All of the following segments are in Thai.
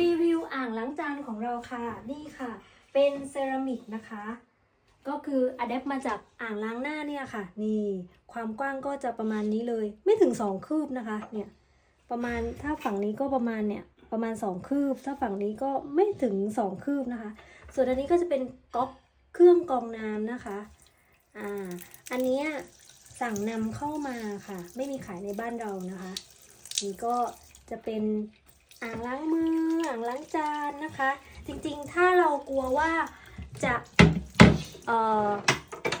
รีวิวอ่างล้างจานของเราค่ะ นี่ค่ะ เป็นเซรามิกนะคะ ก็คืออะแดปมาจากอ่างล้างหน้าเนี่ยค่ะ นี่ความกว้างก็จะประมาณนี้เลย ไม่ถึง2คืบนะคะ เนี่ย ประมาณถ้าฝั่งนี้ก็ประมาณเนี่ย ประมาณ2คืบ ถ้าฝั่งนี้ก็ไม่ถึง2คืบนะคะ ส่วนอันนี้ก็จะเป็นก๊อกเครื่องกรองน้ำนะคะ อ่า อันนี้สั่งนำเข้ามาค่ะ ไม่มีขายในบ้านเรานะคะ นี่ก็จะเป็น อ่างล้างมืออ่างล้างจานนะคะ จริงๆ ถ้าเรากลัวว่าจะ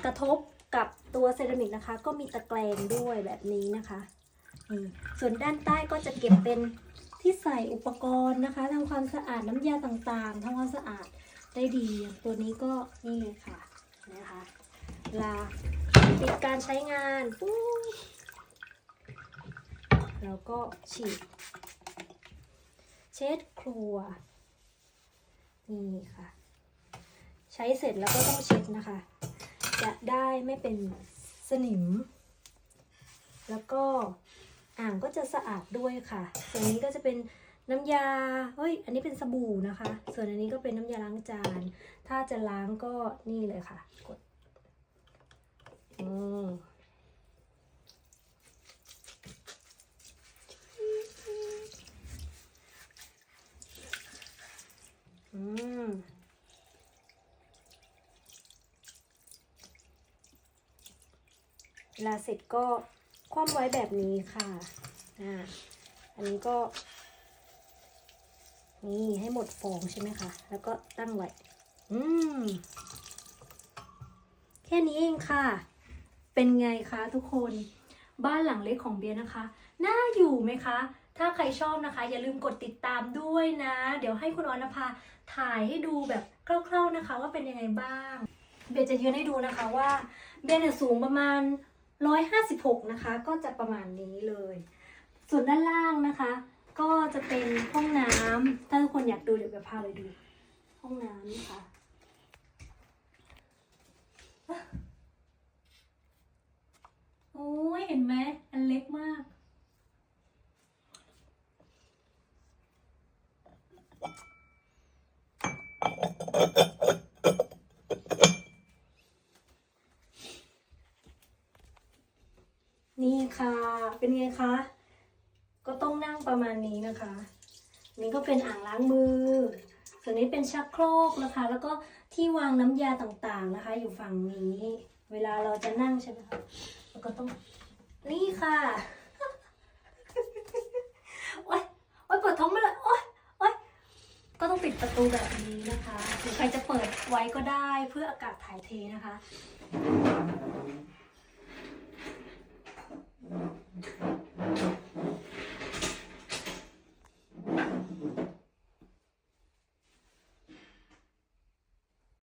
กระทบกับตัวเซรามิกนะคะ ก็มีตะแกรงด้วยแบบนี้นะคะนี่ส่วนด้านใต้ก็จะเก็บเป็นที่ใส่อุปกรณ์นะคะทำความสะอาดน้ำยาต่างๆทำความสะอาดได้ดี ตัวนี้ก็นี่เลยค่ะนะคะเวลาปิดการใช้งานปุ๊บแล้วก็ฉีด เช็ดครัว นี่ค่ะ ใช้เสร็จแล้วก็ต้องเช็ดนะคะ จะได้ไม่เป็นสนิม แล้วก็อ่างก็จะสะอาดด้วยค่ะ ส่วนนี้ก็จะเป็นน้ำยา เฮ้ย อันนี้เป็นสบู่นะคะ ส่วนอันนี้ก็เป็นน้ำยาล้างจาน ถ้าจะล้างก็นี่เลยค่ะ กด อืม อืม เวลาเสร็จก็คว่ำไว้แบบนี้ค่ะอ่าอันนี้ก็ นี่ให้หมดฟองใช่ไหมคะ แล้วก็ตั้งไว้ อืม แค่นี้เองค่ะ เป็นไงคะทุกคน บ้านหลังเล็กของเบียร์นะคะ น่าอยู่ไหมคะ ถ้าใครชอบนะคะ อย่าลืมกดติดตามด้วยนะ เดี๋ยวให้คุณออนภาถ่ายให้ดูแบบคร่าวๆนะคะ ว่าเป็นยังไงบ้าง เบียร์จะยืนให้ดูนะคะว่า เบียร์เนี่ยสูงประมาณ 156 นะคะ ก็จะประมาณนี้เลย ส่วนด้านล่างนะคะ ก็จะเป็นห้องน้ำถ้าทุกคนอยากดูเดี๋ยวเบียร์พาไปดู ห้องน้ำนะคะโอ้ยเห็นไหมอันเล็กมาก นี่ค่ะ เป็นไงคะ ก็ต้องนั่งประมาณนี้นะคะ นี่ก็เป็นอ่างล้างมือ ส่วนนี้เป็นชักโครกนะคะ แล้วก็ที่วางน้ำยาต่างๆนะคะ อยู่ฝั่งนี้ เวลาเราจะนั่งใช่ไหมคะแล้วก็ต้อง นี่ค่ะโอ๊ยโอ๊ยปวดท้องมาเลยโอ๊ยโอ๊ยก็ต้องปิดประตูแบบนี้นะคะ หรือใครจะเปิดไว้ก็ได้เพื่ออากาศถ่ายเทนะคะ